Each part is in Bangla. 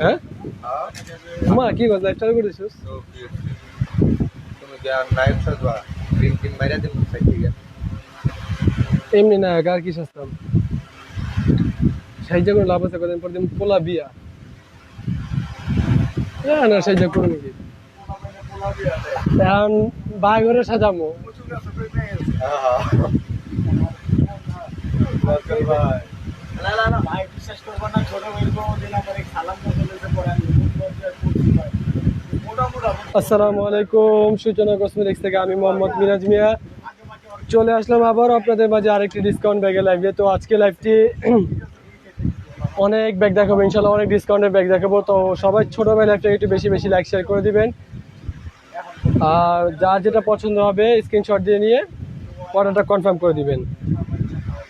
হ্যাঁ? মা কি কথা লাইফ স্টাইল করছিস তুমি জ্ঞান দিম সাইকি এমনি না গার কি শাস্তাম সাহায্য করে লাভ আছে কদিন পর দিন পোলা বিয়া। হ্যাঁ না সাহায্য করে নাকি? এখন বাই করে সাজামো। হ্যাঁ হ্যাঁ। না আসসালামু আলাইকুম, সূচনা কসমেটিক্স থেকে আমি মোহাম্মদ মিরাজ মিয়া। চলে আসলাম আবার আপনাদের মাঝে আরেকটি ডিসকাউন্ট ব্যাগে লাইভে তো আজকে লাইভটি অনেক ব্যাগ দেখাবো ইনশাল্লাহ অনেক ডিসকাউন্টের ব্যাগ দেখাবো। তো সবাই ছোটো ভাই লাইভটা একটু বেশি বেশি লাইক শেয়ার করে দিবেন। আর যার যেটা পছন্দ হবে স্ক্রিনশট দিয়ে নিয়ে অর্ডারটা কনফার্ম করে দিবেন।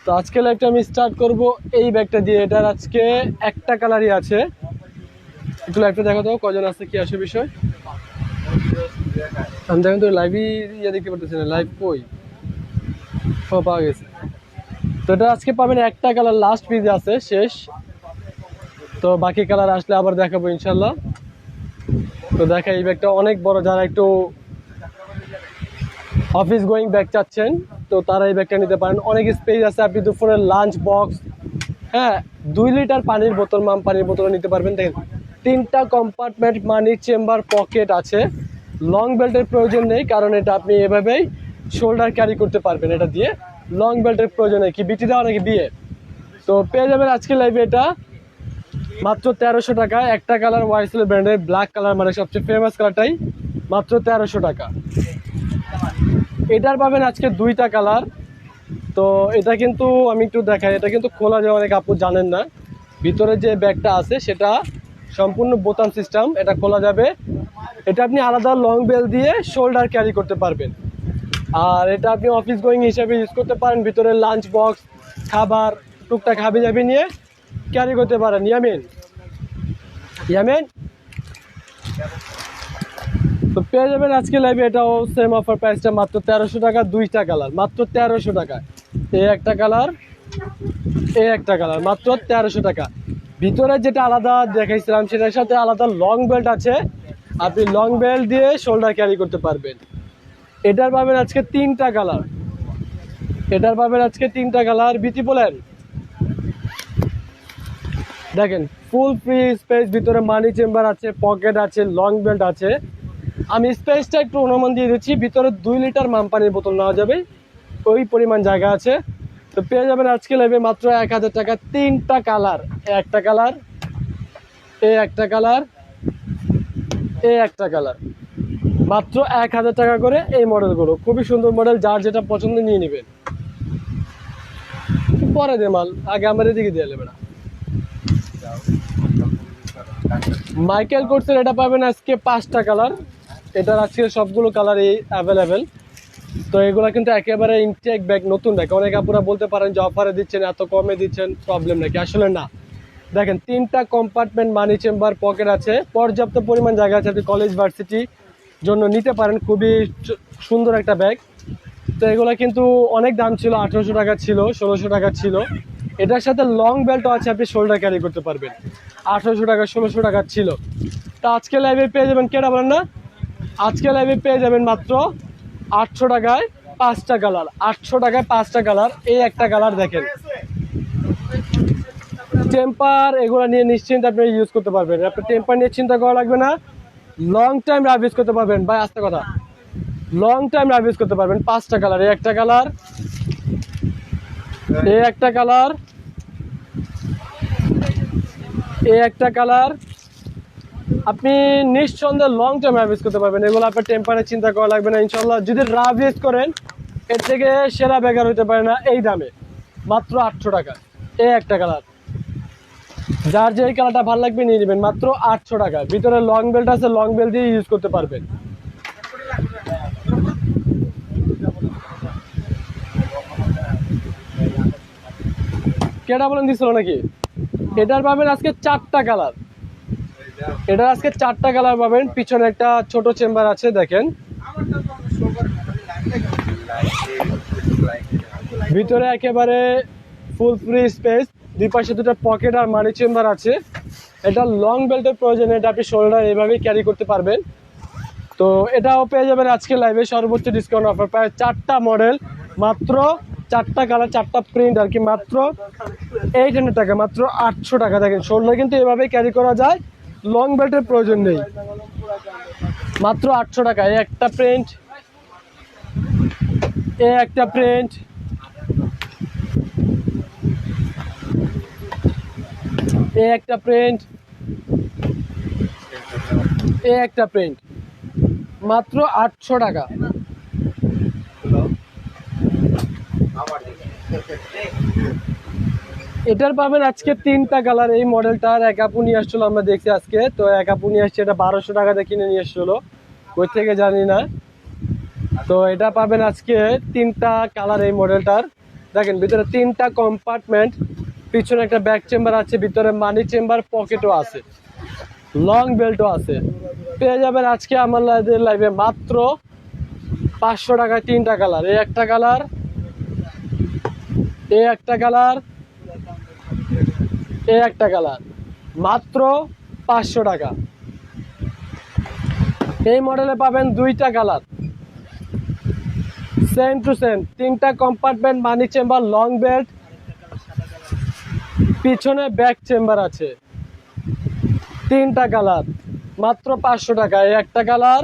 তো আজকে লাইভটা আমি স্টার্ট করব এই ব্যাগটা দিয়ে। এটার আজকে একটা কালারই আছে। একটু লাইভটা দেখা দাও কজন আছে, কি আসে বিষয়? আমি দেখেন তো লাইভই ইয়ে দেখতে পারতেছি না লাইভ কই? ও পাওয়া গেছে। তো এটা আজকে পাবেন একটা কালার লাস্ট পিস আছে, শেষ। তো বাকি কালার আসলে আবার দেখাবো ইনশাল্লাহ তো দেখা, এই ব্যাগটা অনেক বড়, যারা একটু অফিস গোয়িং ব্যাগ চাচ্ছেন তো তারা এই ব্যাগটা নিতে পারেন। অনেক স্পেস আছে, আপনি দুপুরের লাঞ্চ বক্স হ্যাঁ দুই লিটার পানির বোতল, মাম পানির বোতল নিতে পারবেন। দেখেন, তিনটা কম্পার্টমেন্ট মানি চেম্বার পকেট আছে। লং বেল্টের প্রয়োজন নেই, কারণ এটা আপনি এভাবেই শোল্ডার ক্যারি করতে পারবেন এটা দিয়ে। লং বেল্টের প্রয়োজন নেই, কি বিটি দেওয়া নাকি বিয়ে? তো পেয়ে যাবেন আজকে লাইভে এটা। মাত্র তেরোশো টাকা, একটা কালার ওয়াইসেল ব্র্যান্ডের ব্ল্যাক কালার মানে সবচেয়ে ফেমাস কালারটাই মাত্র তেরোশো টাকা। এটার পাবেন আজকে দুইটা কালার। তো এটা কিন্তু আমি একটু দেখাই, এটা কিন্তু খোলা যায় অনেক আপু জানেন না। ভিতরে যে ব্যাগটা আছে, সেটা সম্পূর্ণ বোতাম সিস্টেম, এটা খোলা যাবে। এটা আপনি আলাদা লং বেল দিয়ে শোল্ডার ক্যারি করতে পারবেন। আর এটা আপনি অফিস গোয়িং হিসাবে ইউজ করতে পারেন, ভিতরে লাঞ্চ বক্স খাবার, টুকটাক হাবি যাবি নিয়ে ক্যারি করতে পারেন। ইয়ামিন? ইয়ামিন? পেয়ে যাবেন আজকে লাইভে এটাও সেম অফার প্রাইসটা মাত্র তেরোশো টাকা, দুইটা কালার মাত্র তেরোশো টাকা এই একটা কালার এই একটা কালার মাত্র তেরোশো টাকা। ভিতরে যেটা আলাদা দেখাইছিলাম, সেটার সাথে আলাদা লং বেল্ট আছে। আপনি লং বেল্ট দিয়ে শোল্ডার ক্যারি করতে পারবেন। এটার পাবেন আজকে তিনটা কালার এটার পাবেন আজকে তিনটা কালার বিতি বলেন। দেখেন ফুল ফ্রি স্পেস ভিতরে মানি চেম্বার আছে পকেট আছে লং বেল্ট আছে। আমি স্পেসটা একটু অনুমান দিয়ে দিচ্ছি, ভিতরে দুই লিটার মামপানির বোতল নেওয়া যাবে। ওই পরিমাণ জায়গা আছে। তো পেয়ে যাবেন আজকে লাগবে মাত্র এক হাজার টাকা। তিনটা কালার একটা কালার এ একটা কালার এ একটা কালার মাত্র এক হাজার টাকা করে এই মডেলগুলো খুবই সুন্দর মডেল যার যেটা পছন্দ নিয়ে নেবেন। পরে দে মাল, আগে আমার এদিকে দিয়ে নেবে না মাইকেল কোর্সের এটা পাবেন আজকে পাঁচটা কালার এটার আজকে সবগুলো কালারই অ্যাভেলেবেল তো এগুলো কিন্তু একেবারে ইনটেক ব্যাগ নতুন ব্যাগ অনেক আপুরা বলতে পারেন যে অফারে দিচ্ছেন, এত কমে দিচ্ছেন প্রবলেম নাকি? আসলে না। দেখেন, তিনটা কম্পার্টমেন্ট মানি চেম্বার পকেট আছে। পর্যাপ্ত পরিমাণ জায়গা আছে। আপনি কলেজ ভার্সিটি জন্য নিতে পারেন। খুবই সুন্দর একটা ব্যাগ তো এগুলো কিন্তু অনেক দাম ছিল। আঠেরোশো টাকা ছিল, ষোলোশো টাকা ছিল। এটার সাথে লং বেল্টও আছে। আপনি শোল্ডার ক্যারি করতে পারবেন। আঠেরোশো টাকা, ষোলোশো টাকা ছিল। তা আজকে লাইভে পেয়ে যাবেন। কেটা বলেন না? আজকে লাইভে পেয়ে যাবেন মাত্র আটশো টাকায় পাঁচটা কালার আটশো টাকায় পাঁচটা কালার এই একটা কালার দেখেন। টেম্পার এগুলো নিয়ে নিশ্চিন্তে আপনি ইউজ করতে পারবেন। আপনার টেম্পার নিয়ে চিন্তা করা লাগবে না। লং টাইম রাফ ইউজ করতে পারবেন। ভাই, আস্তে কথা। লং টাইম রাফ ইউজ করতে পারবেন। পাঁচটা কালার এই একটা কালার এই একটা কালার এই একটা কালার আপনি নিঃসন্দেহে লং রাফ ইউজ করতে পারবেন। এগুলো আপনার টেম্পারে চিন্তা করা লাগবে না ইনশাল্লাহ যদি ইউজ করেন, এর থেকে সেরা বেকার হতে পারে না এই দামে। মাত্র আটশো টাকা। এই একটা কালার যার যে কালারটা ভালো লাগবে নিয়ে নেবেন। মাত্র আটশো টাকা। ভিতরে লং বেল্ট আছে লং বেল্ট দিয়ে ইউজ করতে পারবেন। কেটা বলেন দিছিল নাকি? এটার পাবেন আজকে চারটা কালার এটার আজকে চারটা কালার পাবেন। পিছনে একটা ছোট চেম্বার আছে, দেখেন। ভিতরে একেবারে ফুল ফ্রি স্পেস দুই পাশে দুটো পকেট আর মানি চেম্বার আছে। এটা লং বেল্টের প্রয়োজন, এটা আপনি শোল্ডার এভাবেই ক্যারি করতে পারবেন। তো এটাও পেয়ে যাবেন আজকে লাইভে সর্বোচ্চ ডিসকাউন্ট অফার প্রায় চারটা মডেল মাত্র চারটা কালার, চারটা প্রিন্ট আর কি। মাত্র এইট টাকা, মাত্র আটশো টাকা। দেখেন শোল্ডার কিন্তু এভাবেই ক্যারি করা যায়। লং বেল্টের প্রয়োজন নেই। মাত্র আটশো টাকা। একটা প্রিন্ট এ একটা প্রিন্ট এ একটা প্রিন্ট এ একটা প্রিন্ট মাত্র আটশো টাকা। আমার এটার পাবেন আজকে তিনটা কালার, এই মডেলটার এক আপু নিয়ে আসছিল, আমরা দেখছি আজকে। তো এক আপু নিয়ে আসছে, এটা বারোশো টাকাতে কিনে নিয়ে এসেছিল কই থেকে জানি না। তো এটা পাবেন আজকে তিনটা কালার এই মডেলটার। দেখেন, ভিতরে তিনটা কম্পার্টমেন্ট পিছনে একটা ব্যাক চেম্বার আছে, ভিতরে মানি চেম্বার পকেটও আছে। লং বেল্টও আছে। পেয়ে যাবেন আজকে আমার লাইভে মাত্র পাঁচশো টাকায় তিনটা কালার। এই একটা কালার, এই একটা কালার এই একটা কালার। মাত্র পাঁচশো টাকা। এই মডেলে পাবেন দুইটা কালার। সেম টু সেম, তিনটা compartment money chamber long belt পিছনে ব্যাক চেম্বার আছে। তিনটা কালার, মাত্র পাঁচশো টাকা। এই একটা কালার,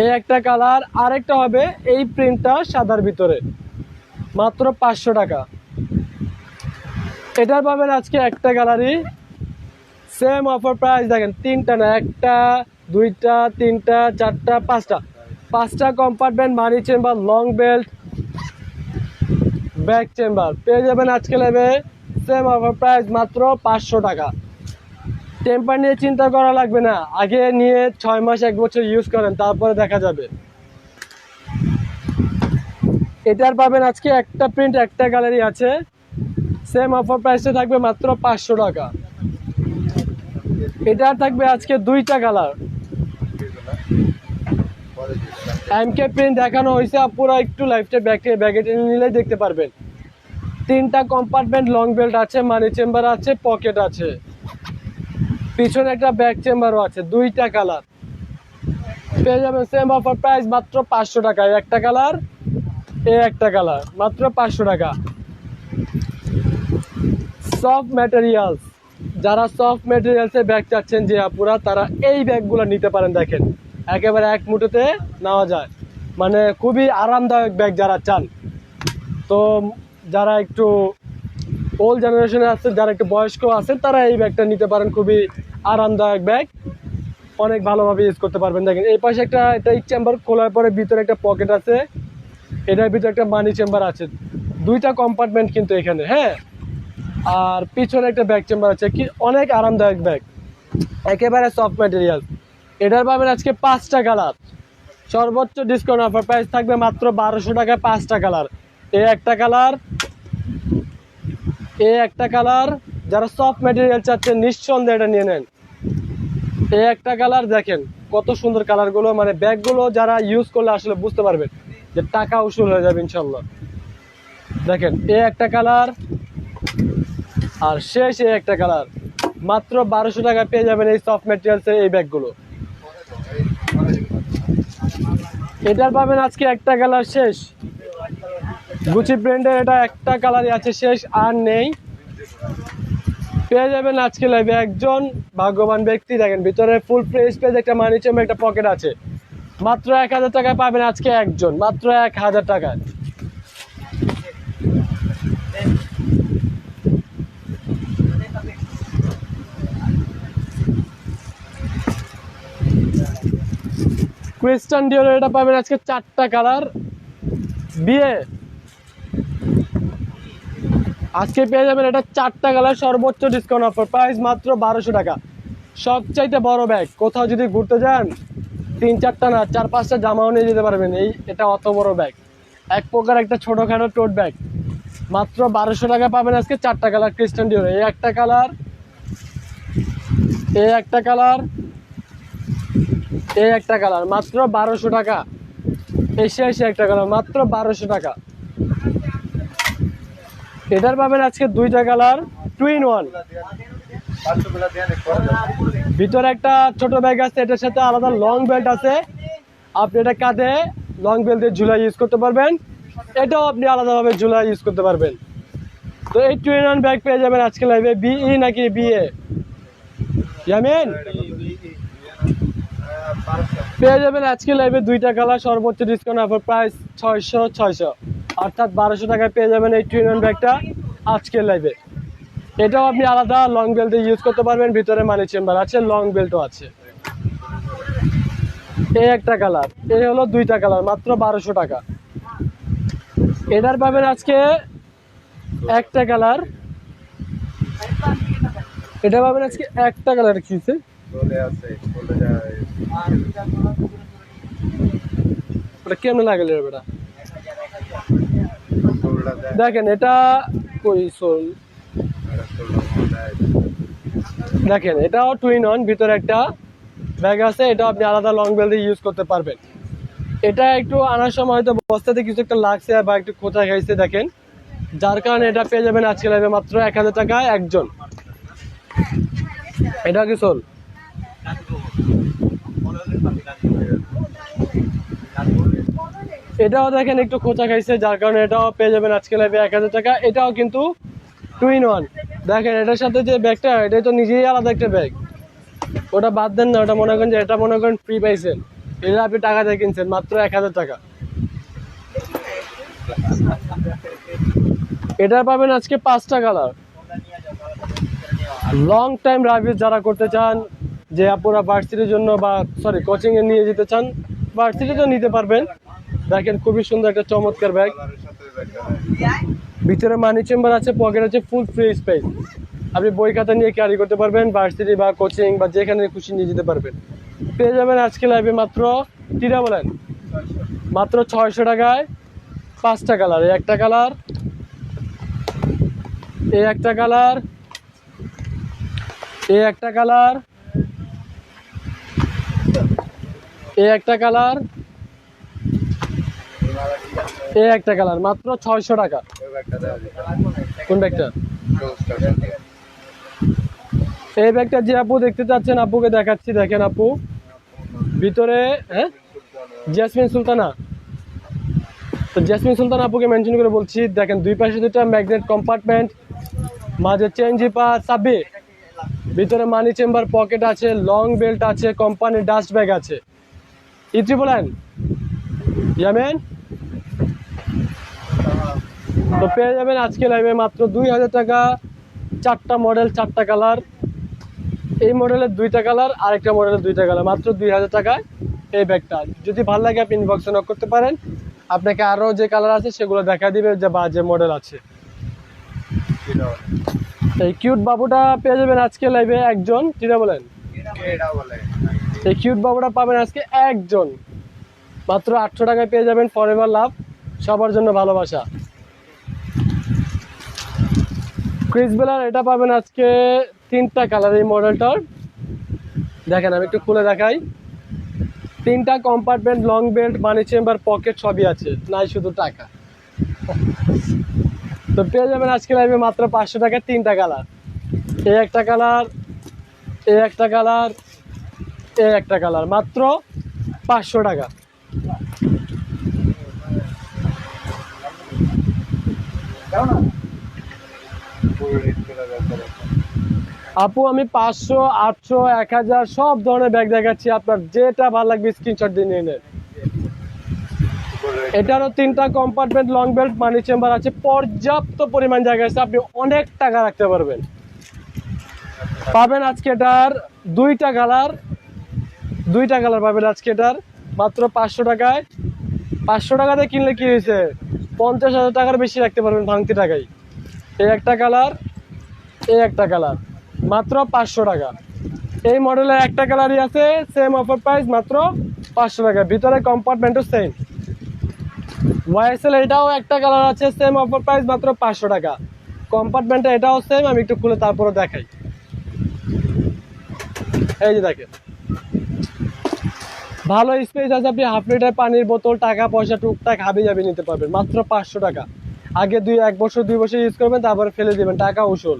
এই একটা কালার, আরেকটা হবে এই প্রিন্টটা সাদার ভিতরে। মাত্র পাঁচশো টাকা। এটার পাবেন আজকে একটা গ্যালারি সেম অফার প্রাইস দেখেন, তিনটা না, একটা, দুইটা, তিনটা, চারটা, পাঁচটা। পাঁচটা compartment money chamber long belt back chamber পেয়ে যাবেন আজকে নেবে সেম অফার প্রাইস মাত্র পাঁচশো টাকা। টেম্পার নিয়ে চিন্তা করা লাগবে না। আগে নিয়ে ছয় মাস, এক বছর ইউজ করেন, তারপরে দেখা যাবে। এটার পাবেন আজকে একটা প্রিন্ট একটা গ্যালারি আছে। সেম অফার প্রাইসে থাকবে মাত্র পাঁচশো টাকা। এটা থাকবে আজকে দুইটা কালার এমকে প্রিন্ট দেখানো হয়েছে পুরো একটু লাইফটা ব্যাগে ব্যাগে টেনে নিলেই দেখতে পারবেন। তিনটা কম্পার্টমেন্ট লং বেল্ট আছে মানি চেম্বার আছে পকেট আছে। পিছনে একটা ব্যাক চেম্বারও আছে, দুইটা কালার পেয়ে যাবেন সেম অফার প্রাইস মাত্র পাঁচশো টাকা একটা কালার এ একটা কালার মাত্র পাঁচশো টাকা। সফট ম্যাটেরিয়ালস যারা সফট ম্যাটেরিয়ালসের ব্যাগ চাচ্ছেন যে আপুরা, তারা এই ব্যাগগুলো নিতে পারেন, দেখেন। একেবারে এক মুঠোতে নেওয়া যায়। মানে খুবই আরামদায়ক ব্যাগ যারা চান। তো যারা একটু ওল্ড জেনারেশনে আছে যারা একটু বয়স্ক আছেন, তারা এই ব্যাগটা নিতে পারেন। খুবই আরামদায়ক ব্যাগ অনেক ভালোভাবে ইউজ করতে পারবেন। দেখেন, এই পাশে একটা এটা চেম্বার খোলার পরে ভিতরে একটা পকেট আছে। এটার ভিতরে একটা মানি চেম্বার আছে। দুইটা কম্পার্টমেন্ট কিন্তু এখানে হ্যাঁ? আর পিছনে একটা ব্যাগ চেম্বার আছে, কি অনেক আরামদায়ক ব্যাগ একেবারে সফট ম্যাটেরিয়াল এটার পাবেন আজকে পাঁচটা কালার সর্বোচ্চ ডিসকাউন্ট অফার প্রাইস থাকবে মাত্র বারোশো টাকায় পাঁচটা কালার এ একটা কালার এ একটা কালার যারা সফট ম্যাটেরিয়াল চাচ্ছেন, নিঃসন্দেহে এটা নিয়ে নেন। এ একটা কালার দেখেন, কত সুন্দর কালারগুলো মানে ব্যাগগুলো যারা ইউজ করলে আসলে বুঝতে পারবেন যে টাকা উসুল হয়ে যাবে ইনশাল্লাহ। দেখেন, এ একটা কালার আর শেষ একটা কালার। মাত্র বারোশো টাকা পেয়ে যাবেন এই সফট ম্যাটেরিয়ালসের এই ব্যাগগুলো। এটার পাবেন আজকে একটা কালার শেষ। গুচি ব্র্যান্ডের এটা একটা কালারই আছে, শেষ আর নেই। পেয়ে যাবেন আজকে লাইভে একজন ভাগ্যবান ব্যক্তি। দেখেন, ভিতরে ফুল প্রেস পেজ একটা মানি চেম্বার একটা পকেট আছে। মাত্র এক হাজার টাকায় পাবেন আজকে একজন, মাত্র এক হাজার টাকায়। ক্রিস্টান ডিওর এটা পাবেন আজকে চারটা কালার বিয়ে। আজকে পেয়ে যাবেন এটা চারটা কালার সর্বোচ্চ ডিসকাউন্ট অফার প্রাইস মাত্র বারোশো টাকা। সবচাইতে বড় ব্যাগ কোথাও যদি ঘুরতে যান, তিন চারটা না, চার পাঁচটা জামাও নিয়ে যেতে পারবেন। এই এটা অত বড় ব্যাগ এক প্রকার একটা ছোটোখাটো টোট ব্যাগ মাত্র বারোশো টাকা পাবেন আজকে চারটা কালার ক্রিস্টান ডিওর এই একটা কালার এই একটা কালার এই একটা কালার, মাত্র বারোশো টাকা। এসে এসে একটা কালার, মাত্র বারোশো টাকা। এটার পাবেন আজকে দুইটা কালার টুইন ওয়ান। ভিতরে একটা ছোট ব্যাগ আছে, এটার সাথে আলাদা লং বেল্ট আছে। আপনি এটা কাঁধে লং বেল্ট দিয়ে ঝুলা ইউজ করতে পারবেন। এটাও আপনি আলাদাভাবে ঝুলা ইউজ করতে পারবেন। তো এই টুইন ওয়ান ব্যাগ পেয়ে যাবেন আজকে লাইভে বিই নাকি বিএ পাঁচশো। পেয়ে যাবেন আজকে লাইভে দুইটা কালার সর্বোচ্চ ডিসকাউন্ট অফার প্রাইস ছয়শো ছয়শো। অর্থাৎ বারোশো টাকায় পেয়ে যাবেন এই টুইন ব্যাগটা আজকের লাইভে এটাও আপনি আলাদা লং বেল্ট ইউজ করতে পারবেন, ভিতরে মানি চেম্বার আছে লং বেল্টও আছে। এই একটা কালার এই হলো দুইটা কালার মাত্র বারোশো টাকা। এটার পাবেন আজকে একটা কালার এটা পাবেন আজকে একটা কালার কিছে। চলে আসে, চলে যায়। ওটা কেমন লাগল বেটা? দেখেন এটা কই সোল। দেখেন এটাও টুইন অন ভিতরে একটা ব্যাগ আছে এটা আপনি আলাদা লং বেল দিয়ে ইউজ করতে পারবেন। এটা একটু আনার সময় হয়তো বস্তাতে কিছু একটা লাগছে বা একটু কোথায় খাইছে দেখেন। যার কারণে এটা পেয়ে যাবেন আজকে লাইভে মাত্র এক হাজার টাকায় একজন। এটা কি সোল? এটাও দেখেন একটু খোঁচা খাইছে, যার কারণে এটাও পেয়ে যাবেন আজকে লাইভে এক হাজার টাকা। এটাও কিন্তু টু ইন ওয়ান দেখেন, এটার সাথে যে ব্যাগটা এটাই তো নিজেই আলাদা একটা ব্যাগ। ওটা বাদ দেন না, ওটা মনে করেন যে এটা মনে করেন ফ্রি পাইছেন। এটা আপনি টাকা দিয়ে কিনছেন, মাত্র এক হাজার টাকা। এটা পাবেন আজকে পাঁচটা কালার লং টাইম রাইভিউ যারা করতে চান যে আপনারা ভার্সিটির জন্য বা সরি কোচিং এ নিয়ে যেতে চান ভার্সিটিতেও নিতে পারবেন। দেখেন, খুবই সুন্দর একটা চমৎকার ব্যাগ। ভিতরে মানি চেম্বার আছে পকেট আছে ফুল ফ্রি স্পেস আপনি বই খাতা নিয়ে ক্যারি করতে পারবেন ভার্সিটি বা কোচিং বা যেখানে খুশি নিয়ে যেতে পারবেন। পেয়ে যাবেন আজকে লাইভে মাত্র টিরা বলেন, মাত্র ছয়শো টাকায় পাঁচটা কালার এই একটা কালার এই একটা কালার এই একটা কালার এই একটা কালার এই একটা কালার, মাত্র ছয়শো টাকা। কোন ব্যাগটা? এই ব্যাগটা যে আপু দেখতে চাচ্ছেন, আপুকে দেখাচ্ছি, দেখেন আপু। ভিতরে হ্যাঁ? জেসমিন সুলতানা। তো জেসমিন সুলতান আপুকে মেনশন করে বলছি, দেখেন দুই পাশে দুটা ম্যাগনেট কম্পার্টমেন্ট মাঝে চেন জিপা চাবি। ভিতরে মানি চেম্বার পকেট আছে লং বেল্ট আছে কোম্পানির ডাস্ট ব্যাগ আছে। ইত্রি বলেন। ইয়ামেন? তো পেয়ে যাবেন আজকে লাইভে মাত্র দুই হাজার টাকা, চারটা মডেল চারটা কালার এই মডেলের দুইটা কালার আরেকটা মডেলের দুইটা কালার মাত্র দুই হাজার টাকায় এই ব্যাগটা। যদি ভালো লাগে আপনি ইনবক্সে নক করতে পারেন। আপনাকে আরও যে কালার আছে সেগুলো দেখা দিবে যে বা যে মডেল আছে। এই কিউট বাবুটা পেয়ে যাবেন আজকে লাইভে একজন। যেটা বলেন? এই কিউট বাবুটা পাবেন আজকে একজন। মাত্র আটশো টাকায় পেয়ে যাবেন ফর এভার লাভ সবার জন্য ভালোবাসা। ক্রিস বেলার এটা পাবেন আজকে তিনটা কালার এই মডেলটার দেখেন, আমি একটু খুলে দেখাই। তিনটা compartment long belt money chamber pocket সবই আছে। নাই শুধু টাকা। তো পেয়ে যাবেন আজকে লাইভে মাত্র পাঁচশো টাকায় তিনটা কালার এই একটা কালার এই একটা কালার এই একটা কালার, মাত্র পাঁচশো টাকা। আপু, আমি পাঁচশো, আটশো, এক হাজার, সব ধরনের ব্যাগ দেখাচ্ছি। আপনার যেটা ভালো লাগবে স্ক্রিনশট দিয়ে নিয়ে নেন। এটারও তিনটা compartment long belt money chamber আছে। পর্যাপ্ত পরিমাণ জায়গা আছে। আপনি অনেক টাকা রাখতে পারবেন। পাবেন আজকে এটার দুইটা কালার দুইটা কালার পাবেন আজকে এটার, মাত্র পাঁচশো টাকায়। পাঁচশো টাকাতে কিনলে কি হয়েছে? পঞ্চাশ হাজার টাকার বেশি রাখতে পারবেন ভাঙতি টাকায়। এই একটা কালার, এই একটা কালার, মাত্র পাঁচশো টাকা। এই মডেলের একটা কালারই আছে সেম অফার প্রাইস মাত্র পাঁচশো টাকা। ভিতরে কম্পার্টমেন্টও সেম ওয়াইএসএল এটাও একটা কালার আছে সেম অফার প্রাইস মাত্র পাঁচশো টাকা। কম্পার্টমেন্টটা এটাও সেম আমি একটু খুলে তারপরে দেখাই। এই যে দেখেন। ভালো স্পেস আছে, আপনি হাফ লিটার পানির বোতল, টাকা পয়সা, টুকটাক হাবি যাবি নিতে পারবেন, মাত্র পাঁচশো টাকা। আগে দুই, এক বছর, দুই বছর ইউজ করবেন, তারপরে ফেলে দেবেন, টাকা উসুল।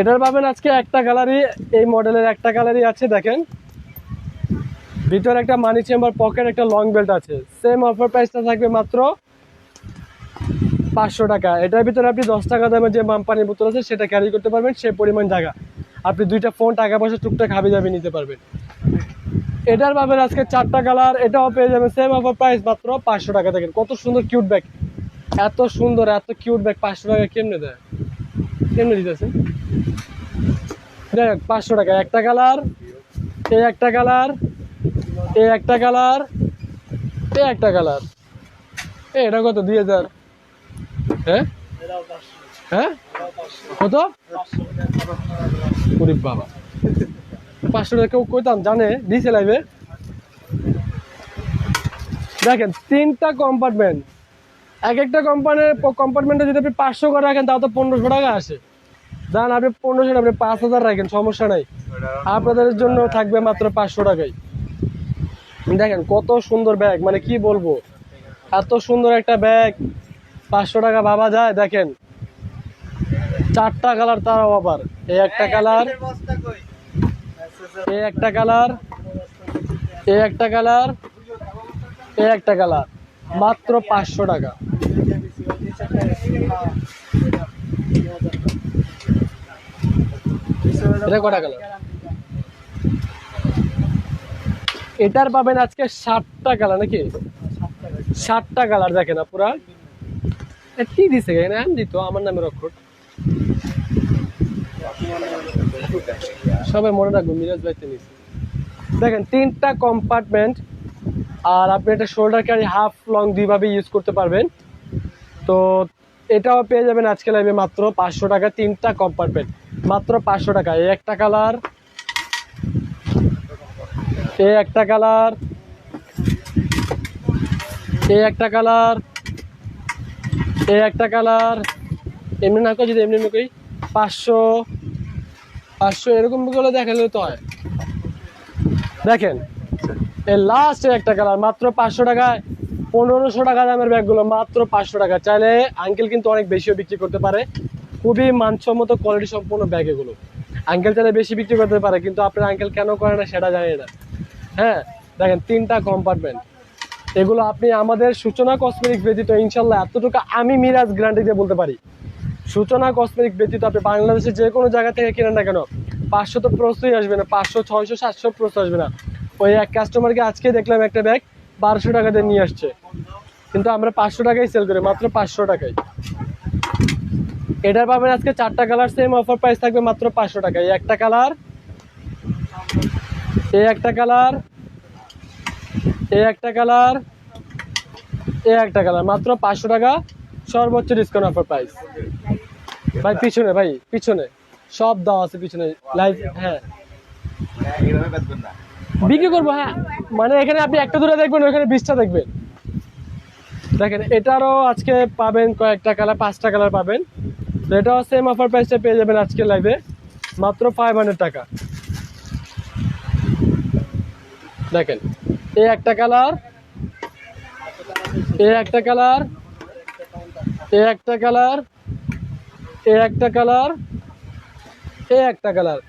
এটার পাবেন আজকে একটা গ্যালারি এই মডেলের একটা গ্যালারি আছে, দেখেন। ভিতরে একটা মানি চেম্বার পকেট একটা লং বেল্ট আছে। সেম অফার প্রাইসটা থাকবে মাত্র পাঁচশো টাকা। এটার ভিতরে আপনি দশ টাকা দামের যে পানির বোতল আছে, সেটা ক্যারি করতে পারবেন, সে পরিমাণ জায়গা। আপনি দুইটা ফোন টাকা পয়সা টুকটাক হাবি যাবি নিতে পারবেন। এটার পাবেন আজকে চারটা কালার এটাও পেয়ে যাবেন সেম অফার প্রাইস মাত্র পাঁচশো টাকা দেখেন, কত সুন্দর কিউট ব্যাগ এত সুন্দর, এত কিউট ব্যাগ পাঁচশো টাকা কেমনে দেয়? কেমনে দিতেছে? দেখ পাঁচশো টাকা, একটা কালার এই একটা কালার এই একটা কালার এই একটা কালার এটা কত? দুই হাজার। হ্যাঁ? হ্যাঁ? কত? গরিব বাবা। পাঁচশো টাকা কেউ কইতাম, জানে, দিছে লাইভে দেখেন, তিনটা কম্পার্টমেন্ট এক একটা কোম্পানির কম্পার্টমেন্টে যদি আপনি পাঁচশো করে রাখেন তাও তো পনেরোশো টাকা আসে। জান, আপনি পনেরোশো আপনি পাঁচ হাজার রাখেন, সমস্যা নাই। আপনাদের জন্য থাকবে মাত্র পাঁচশো টাকাই। দেখেন, কত সুন্দর ব্যাগ মানে কি বলব? এত সুন্দর একটা ব্যাগ পাঁচশো টাকা ভাবা যায়, দেখেন। চারটা কালার তারাও আবার। এই একটা কালার এই একটা কালার এই একটা কালার এই একটা কালার। মাত্র পাঁচশো টাকা। এটা কটা কালার? এটার পাবেন আজকে ষাটটা কালার নাকি? ষাটটা কালার দেখেন না পুরা এ কি দিছে এখানে দিত আমার নামের অক্ষর সবাই মনে রাখব মিরাজ ভাইতে নিছি। দেখেন, তিনটা কম্পার্টমেন্ট আর আপনি এটা শোল্ডার ক্যারি হাফ লং দুইভাবে ইউজ করতে পারবেন। তো এটাও পেয়ে যাবেন আজকে লাইভে মাত্র পাঁচশো টাকা, তিনটা কম্পার্টমেন্ট মাত্র পাঁচশো টাকা এই একটা কালার এই একটা কালার এই একটা কালার এই একটা কালার এমনি না কই যদি এমনি এমনি কই পাঁচশো পাঁচশো এরকমগুলো দেখালে তো হয়। দেখেন এই লাস্ট একটা কালার মাত্র পাঁচশো টাকায় পনেরোশো টাকা দামের ব্যাগগুলো মাত্র পাঁচশো টাকা। চাইলে আঙ্কেল কিন্তু অনেক বেশিও বিক্রি করতে পারে। খুবই মানসম্মত কোয়ালিটি সম্পূর্ণ ব্যাগ এগুলো। আঙ্কেল চাইলে বেশি বিক্রি করতে পারে, কিন্তু আপনার আঙ্কেল কেন করে না সেটা জানি না। হ্যাঁ দেখেন, তিনটা কম্পার্টমেন্ট এগুলো আপনি আমাদের সূচনা কসমেটিক্স ব্যতীত ইনশাল্লাহ এতটুকু আমি মিরাজ গ্যারান্টি দিয়ে বলতে পারি। সূচনা কসমেটিক ব্যতীত আপনি বাংলাদেশের যে কোনো জায়গা থেকে কেনেন না কেন, পাঁচশো তো প্রশ্নই আসবে না, পাঁচশো, ছয়শো, সাতশো প্রশ্ন আসবে না। ওই এক কাস্টমারকে আজকে দেখলাম একটা ব্যাগ বারোশো টাকা দিয়ে নিয়ে আসছে। কিন্তু আমরা পাঁচশো টাকাই সেল করি, মাত্র পাঁচশো টাকায়। এটার পাবেন আজকে চারটা কালার সেম অফার প্রাইস থাকবে মাত্র পাঁচশো টাকা এই একটা কালার এই একটা কালার এই একটা কালার এই একটা কালার মাত্র পাঁচশো টাকা। সর্বোচ্চ ডিসকাউন্ট অফার প্রাইস ভাই, পিছনে ভাই, পিছনে। সব দেওয়া আছে পিছনে। লাইভ হ্যাঁ। বিক্রি করব হ্যাঁ। মানে এখানে আপনি একটা দূরে দেখবেন, ওখানে বিশটা দেখবেন। দেখেন, এটারও আজকে পাবেন কয়েকটা কালার, পাঁচটা কালার পাবেন। তো এটাও সেম অফার প্রাইসটা পেয়ে যাবেন আজকে লাইভে মাত্র ফাইভ টাকা। দেখেন এই একটা কালার এই একটা কালার এই একটা কালার এই একটা কালার এই একটা কালার।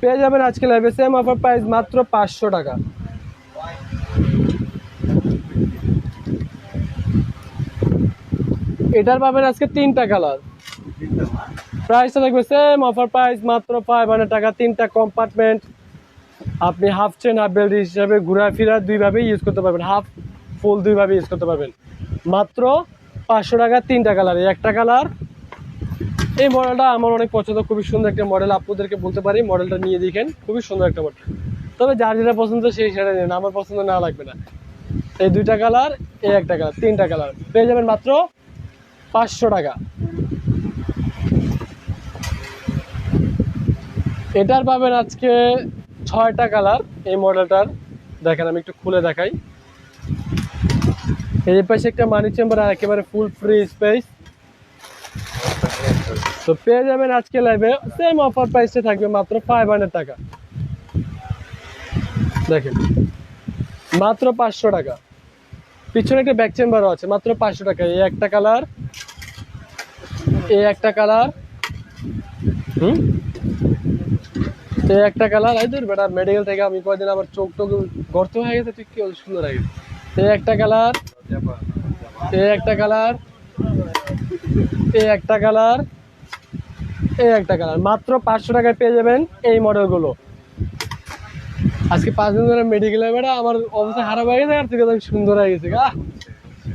পেয়ে যাবেন আজকে লাইভে সেম অফার প্রাইস মাত্র পাঁচশো টাকা। এটার পাবেন আজকে তিনটা কালার। প্রাইসটা থাকবে সেম অফার প্রাইস মাত্র ফাইভ হান্ড্রেড টাকা। তিনটা কম্পার্টমেন্ট আপনি হাফ চেন হাফ বেল্ট হিসাবে ঘোরাফেরা দুইভাবে ইউজ করতে পারবেন। হাফ ফুল দুইভাবে ইউজ করতে পারবেন। মাত্র পাঁচশো টাকা, তিনটা কালার একটা কালার এই মডেলটা আমার অনেক পছন্দ, খুবই সুন্দর একটা মডেল আপনাদেরকে বলতে পারি মডেলটা নিয়ে দেখেন, খুবই সুন্দর একটা মডেল তবে যার যেটা পছন্দ সেই সেটা নেন, আমার পছন্দ না লাগবে না। এই দুইটা কালার এই একটা কালার তিনটা কালার পেয়ে যাবেন মাত্র পাঁচশো টাকা। এটার পাবেন আজকে ছয়টা কালার এই মডেলটার দেখেন, আমি একটু খুলে দেখাই। এই পাশে একটা মানি চেম্বার আর একেবারে ফুল ফ্রি স্পেস তো পেয়ে যাবেন আজকে লাইভে সেম অফার প্রাইসে থাকবে মাত্র ফাইভ হান্ড্রেড টাকা। দেখেন, মাত্র পাঁচশো টাকা। পিছনে একটা ব্যাক চেম্বারও আছে, মাত্র পাঁচশো টাকা। এই একটা কালার এই একটা কালার হুম? এই একটা কালার এই তোর বেটা মেডিকেল থেকে আমি কয়দিন আবার চোখ টোক গর্ত হয়ে গেছে, ঠিক কি সুন্দর গেছে। এই একটা কালার এই একটা কালার এই একটা কালার এই একটা কালার। মাত্র পাঁচশো টাকায় পেয়ে যাবেন এই মডেলগুলো। আজকে পাঁচ দিন ধরে মেডিকেলে বেড়া আমার অবস্থা খারাপ হয়ে গেছে, আর থেকে সুন্দর হয়ে গেছে আহ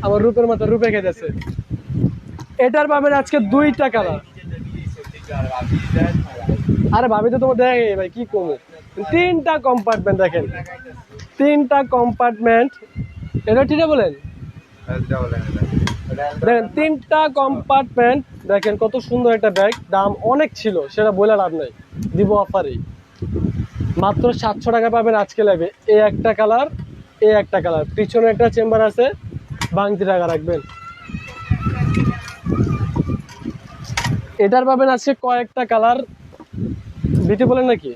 আমার রূপের মাথা রূপে খেতেছে। এটার পাবেন আজকে দুইটা কালার। আরে ভাবি তো তোমার দেখে, ভাই, কি কমে তিনটা কম্পার্টমেন্ট দেখেন। তিনটা কম্পার্টমেন্ট এটা ঠিক বলেন। দেখেন, তিনটা কম্পার্টমেন্ট দেখেন কত সুন্দর একটা ব্যাগ দাম অনেক ছিল, সেটা বলে লাভ নাই, দিব অফারেই মাত্র সাতশো টাকা পাবেন আজকে লাইভে এই একটা কালার এই একটা কালার পিছনে একটা চেম্বার আছে, বাংতি টাকা রাখবেন। এটার পাবেন আজকে কয়েকটা কালার দিতে বলেন নাকি?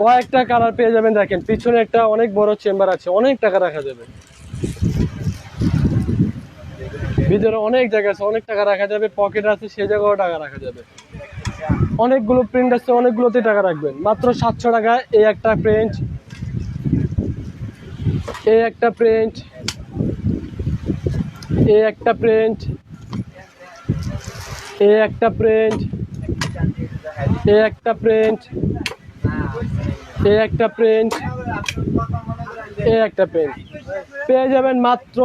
কয়েকটা কালার পেয়ে যাবেন, দেখেন, পিছনে একটা অনেক বড় চেম্বার আছে, অনেক টাকা রাখা যাবে। ভিতরে অনেক জায়গা আছে, অনেক টাকা রাখা যাবে পকেট আছে, সে জায়গাও টাকা রাখা যাবে। অনেকগুলো প্রিন্ট আছে, অনেকগুলোতে টাকা রাখবেন। মাত্র সাতশো টাকা এই একটা প্রিন্ট এই একটা প্রিন্ট এই একটা প্রিন্ট এই একটা প্রিন্ট এই একটা প্রিন্ট এই একটা প্রিন্ট এই একটা প্রিন্ট পেয়ে যাবেন মাত্র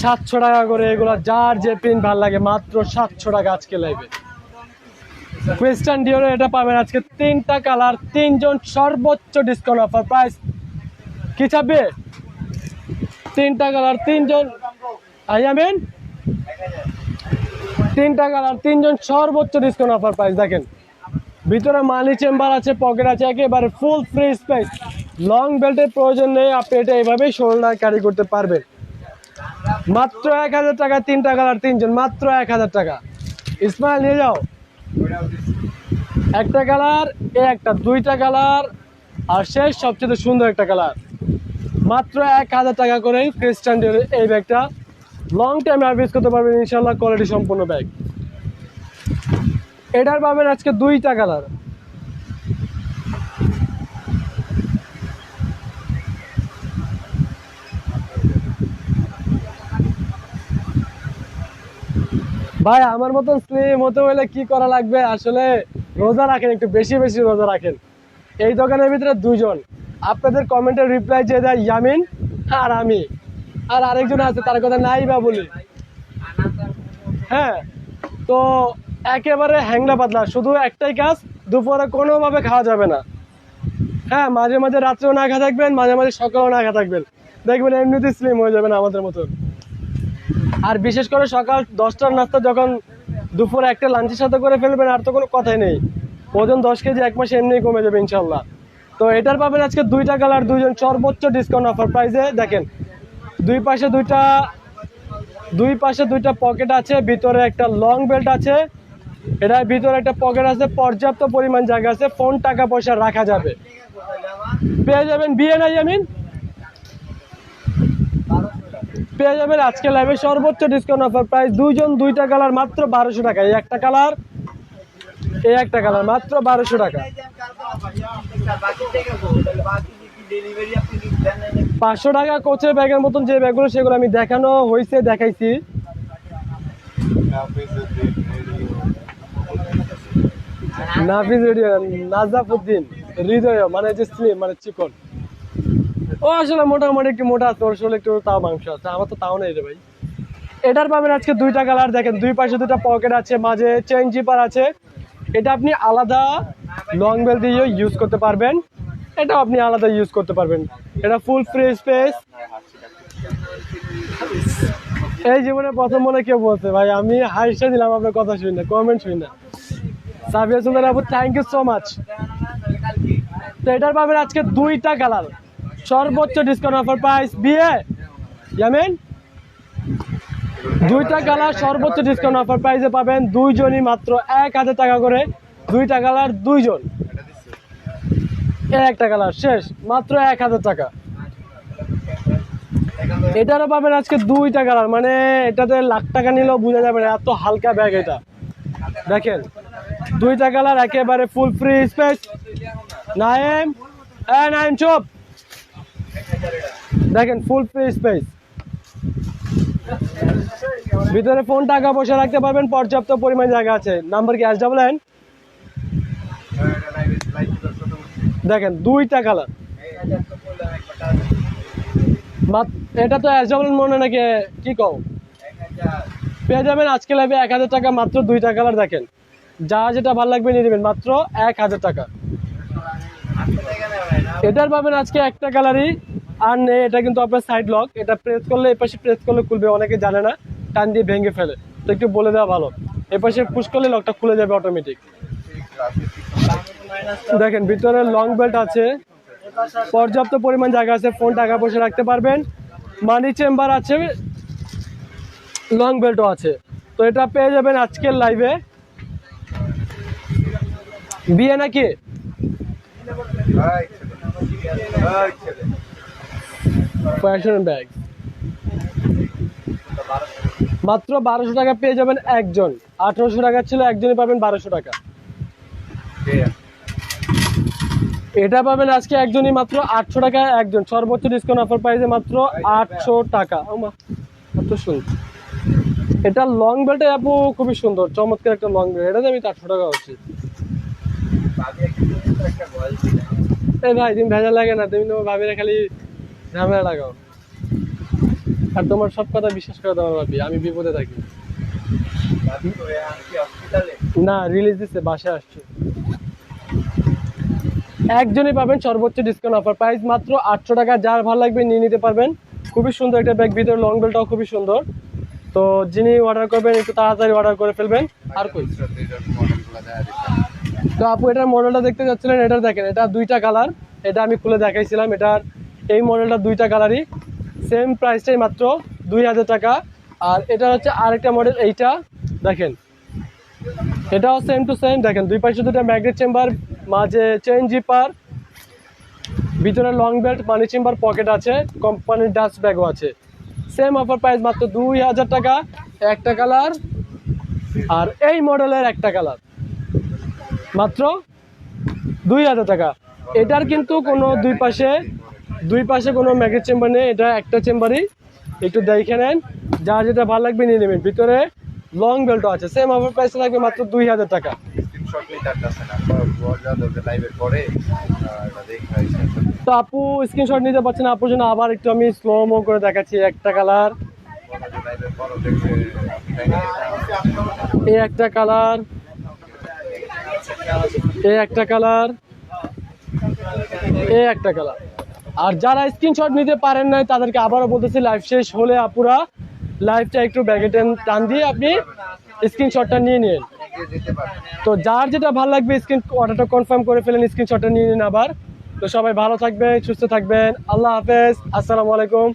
সাতশো টাকা করে। এগুলো যার যে প্রিন্ট ভালো লাগে, মাত্র সাতশো টাকা আজকে লাইভে ওয়েস্টার্ন ডিওরে এটা পাবেন আজকে তিনটা কালার তিনজন সর্বোচ্চ ডিসকাউন্ট অফার প্রাইস কি চাপবে তিনটা কালার তিনজন আইয়ামেন তিনটা কালার তিনজন সর্বোচ্চ ডিসকাউন্ট অফার প্রাইস দেখেন। ভিতরে মানি চেম্বার আছে, পকেট আছে, একেবারে ফুল ফ্রি স্পেস লং বেল্টের প্রয়োজন নেই, আপনি এটা এইভাবেই শোল্ডার ক্যারি করতে পারবেন। মাত্র এক হাজার টাকা তিনটা কালার তিনজন, মাত্র এক হাজার টাকা। ইসমাইল নিয়ে যাও। একটা কালার এ একটা, দুইটা কালার আর শেষ সবচেয়ে সুন্দর একটা কালার মাত্র এক হাজার টাকা করে ক্রিস্টান ডিওরের এই ব্যাগটা লং টাইম ইউজ করতে পারবেন ইনশাল্লাহ কোয়ালিটি সম্পূর্ণ ব্যাগ এটার পাবেন আজকে দুইটা কালার। ভাই, আমার মতন স্লিম হতে হলে কি করা লাগবে? আসলে রোজা রাখেন, একটু বেশি বেশি রোজা রাখেন। এই দোকানের ভিতরে দুজন আপনাদের কমেন্টের রিপ্লাই যে দেয় ইয়ামিন আর আমি। আর আরেকজন আছে, তার কথা নাই বা বলি। হ্যাঁ তো একেবারে হ্যাংলা পাতলা। শুধু একটাই কাজ, দুপুরে কোনোভাবে খাওয়া যাবে না। হ্যাঁ মাঝে মাঝে রাত্রেও না খা থাকবেন, মাঝে মাঝে সকালেও না খা থাকবেন। দেখবেন এমনিতেই স্লিম হয়ে যাবেন আমাদের মতন। আর বিশেষ করে সকাল দশটার নাস্তা যখন দুপুরে একটা লাঞ্চের সাথে করে ফেলবেন, আর তো কোনো কথাই নেই। ওজন দশ কেজি এক মাসে এমনি কমে যাবে ইনশাল্লাহ তো এটার পাবেন আজকে দুইটা কালার, দুইজন সর্বোচ্চ ডিসকাউন্ট অফার প্রাইসে দেখেন, দুই পাশে দুইটা, দুই পাশে দুইটা পকেট আছে, ভিতরে একটা লং বেল্ট আছে। এটার ভিতরে একটা পকেট আছে, পর্যাপ্ত পরিমাণ জায়গা আছে ফোন টাকা পয়সা রাখা যাবে। পেয়ে যাবেন বিয়ে নাই আমিন পেয়ে যাবেন আজকে লাইভে সর্বোচ্চ ডিসকাউন্ট অফার প্রাইস দুইজন, দুইটা কালার মাত্র বারোশো টাকা। এই একটা কালার এই একটা কালার মাত্র বারোশো টাকা। পাঁচশো টাকা কোচের ব্যাগের মতন যে ব্যাগগুলো, সেগুলো আমি দেখানো হয়েছে দেখাইছি। নাফিজ নাজাফুদ্দিন হৃদয় মানে যে স্লিম মানে চিকন। ও, আসলে মোটামুটি একটু মোটা আছে? ওর আসলে একটু তাও মাংস আছে। আমার তো তাও নেই রে ভাই। এটার পাবেন আজকে দুইটা কালার দেখেন, দুই পাশে দুটা পকেট আছে, মাঝে চেন জিপার আছে। এটা আপনি আলাদা লং বেল দিয়ে ইউজ করতে পারবেন। এটাও আপনি আলাদা ইউজ করতে পারবেন। এটা ফুল ফ্রি স্পেস এই জীবনে প্রথম মনে কেউ বলছে, ভাই, আমি হাইসে দিলাম, আপনার কথা শুনি না কমেন্ট শুনি না। সাবিয়া সুন্দর আপু থ্যাংক ইউ সো মাচ তো এটার পাবেন আজকে দুইটা কালার, সর্বোচ্চ ডিসকাউন্ট অফার প্রাইস বিয়ে, ইয়ামিন? দুইটা কালার, সর্বোচ্চ ডিসকাউন্ট অফার প্রাইসে পাবেন দুইজনই মাত্র এক হাজার টাকা করে, দুইটা কালার, দুইজন। একটা কালার, শেষ, মাত্র এক হাজার টাকা। এটারও পাবেন আজকে দুইটা কালার মানে এটাতে লাখ টাকা নিলেও বোঝা যাবে না, এত হালকা ব্যাগ এটা। দেখেন, দুইটা কালার একেবারে full free space Naim Naim চুপ। দেখেন ফুল ফ্রি স্পেস ভিতরে ফোন টাকা পয়সা রাখতে পারবেন, পর্যাপ্ত পরিমাণ জায়গা আছে। নাম্বার কি ডাবল এন দেখেন, দুইটা কালার এটা তো এস মনে নাকি, কি কও? পেয়ে যাবেন আজকে লাগবে এক হাজার টাকা, মাত্র দুইটা কালার দেখেন। যা যেটা ভালো লাগবে নিয়ে নেবেন, মাত্র এক হাজার টাকা। এটার পাবেন আজকে একটা কালারই আর নেই এটা কিন্তু আপনার সাইড লক এটা প্রেস করলে এপাশে প্রেস করলে খুলবে, অনেকে জানে না, টান দিয়ে ভেঙে ফেলে। তো একটু বলে দেওয়া ভালো। এপাশে পুশ করলে লকটা খুলে যাবে অটোমেটিক দেখেন, ভিতরে লং বেল্ট আছে। পর্যাপ্ত পরিমাণ জায়গা আছে ফোন টাকা পয়সা রাখতে পারবেন। মানি চেম্বার আছে, লং বেল্টও আছে। তো এটা পেয়ে যাবেন আজকের লাইভে বিয়ে নাকি? ব্যাগ মাত্র বারোশো টাকা পেয়ে যাবেন একজন। আঠারোশো টাকা ছিল, একজনই পাবেন বারোশো টাকা। এটা পাবেন আজকে একজনই মাত্র আটশো টাকা একজন। সর্বোচ্চ ডিসকাউন্ট অফার প্রাইসে মাত্র আটশো টাকা। এত সুন্দর। এটা লং বেল্ট আপু খুবই সুন্দর চমৎকার একটা লং বেল্ট এটা আমি আটশো টাকা হচ্ছে। এই ভাই তুমি ভেজা লাগে না তুমি তোমার ভাবিরা খালি ঝামেলা লাগাও। আর তোমার সব কথা বিশ্বাস করে তোমার ভাবি আমি বিপদে থাকি। না রিলিজ দিচ্ছে বাসায় আসছে। একজনই পাবেন সর্বোচ্চ ডিসকাউন্ট অফার প্রাইস মাত্র আটশো টাকা, যার ভালো লাগবে নিয়ে নিতে পারবেন। খুবই সুন্দর একটা ব্যাগ ভিতরে লং বেলটাও খুবই সুন্দর। তো যিনি অর্ডার করবেন, একটু তাড়াতাড়ি অর্ডার করে ফেলবেন। আর কই? তো আপু, এটার মডেলটা দেখতে যাচ্ছিলেন, এটা দেখেন, এটা দুইটা কালার এটা আমি খুলে দেখাইছিলাম, এটার এই মডেলটা দুইটা কালারই সেম প্রাইসটাই মাত্র দুই হাজার টাকা। আর এটা হচ্ছে আরেকটা মডেল এইটা। দেখেন। এটাও সেম টু সেম দেখেন, দুই পাশে দুটো ম্যাগনেট চেম্বার মাঝে চেন জিপার ভিতরে long belt money chamber pocket আছে কোম্পানির ডাস্ট ব্যাগও আছে। সেম অফার প্রাইস মাত্র দুই হাজার টাকা, একটা কালার আর এই মডেলের একটা কালার মাত্র দুই হাজার টাকা। এটার কিন্তু কোনো দুই পাশে দুই পাশে কোনো ম্যাগেট চেম্বার নেই, এটা একটা চেম্বারই একটু দেখে নেন যা যেটা ভালো লাগবে নিয়ে নেবেন। ভিতরে লং বেল্টও আছে সেম অফার প্রাইস লাগবে মাত্র দুই হাজার টাকা। তো আপু স্ক্রিনশট নিতে পারছেন আপুর জন্য আবার একটু আমি স্লো মো করে দেখাচ্ছি একটা কালার এই একটা কালার এই একটা কালার এই একটা কালার আর যারা স্ক্রিনশট নিতে পারেন নাই তাদেরকে আবারও বলতেছি লাইভ শেষ হলে আপুরা লাইভটা একটু ব্যাগে টেন টান দিয়ে আপনি স্ক্রিনশটটা নিয়ে নিন। তো যার যেটা ভালো লাগবে স্ক্রিন অর্ডারটা কনফার্ম করে ফেলেন স্ক্রিনশটটা নিয়ে নিন আবার। তো সবাই ভালো থাকবেন, সুস্থ থাকবেন। আল্লাহ হাফেজ। আসসালামু আলাইকুম।